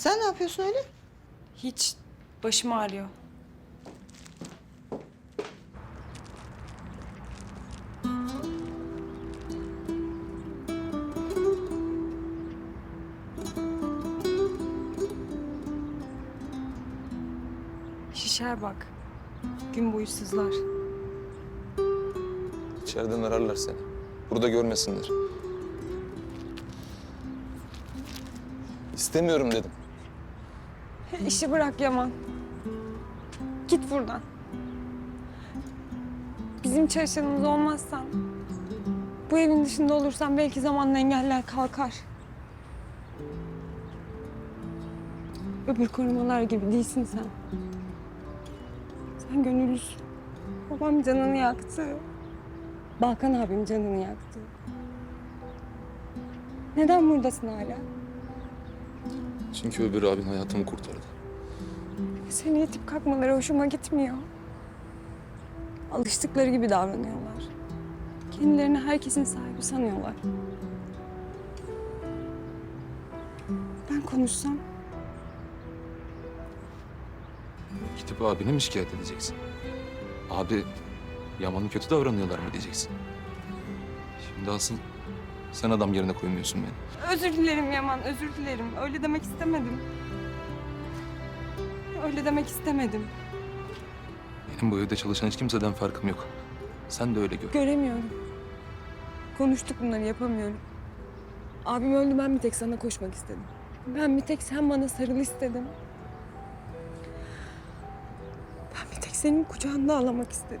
Sen ne yapıyorsun öyle? Hiç başım ağrıyor. Şişer bak. Gün boyu sızlar. İçeriden ararlar seni. Burada görmesinler. İstemiyorum dedim. İşi bırak Yaman. Git buradan. Bizim çalışanımız olmazsan, bu evin dışında olursan belki zamanla engeller kalkar. Öbür korumalar gibi değilsin sen. Sen gönüllüsün. Babam canını yaktı. Balkan abim canını yaktı. Neden buradasın hala? Çünkü öbür abin hayatımı kurtardı. Seni itip kalkmaları hoşuma gitmiyor. Alıştıkları gibi davranıyorlar. Kendilerini herkesin sahibi sanıyorlar. Ben konuşsam Gidip abine mi şikayet edeceksin? Abi Yaman'ı kötü davranıyorlar mı diyeceksin? Şimdi asıl sen adam yerine koymuyorsun beni. özür dilerim Yaman, özür dilerim. Öyle demek istemedim. Öyle demek istemedim. Benim bu evde çalışan hiç kimseden farkım yok. Sen de öyle gör. Göremiyorum. Konuştuk bunları yapamıyorum. Abim öldü ben bir tek sana koşmak istedim. Ben bir tek sen bana sarıl istedim. Ben bir tek senin kucağında ağlamak istedim.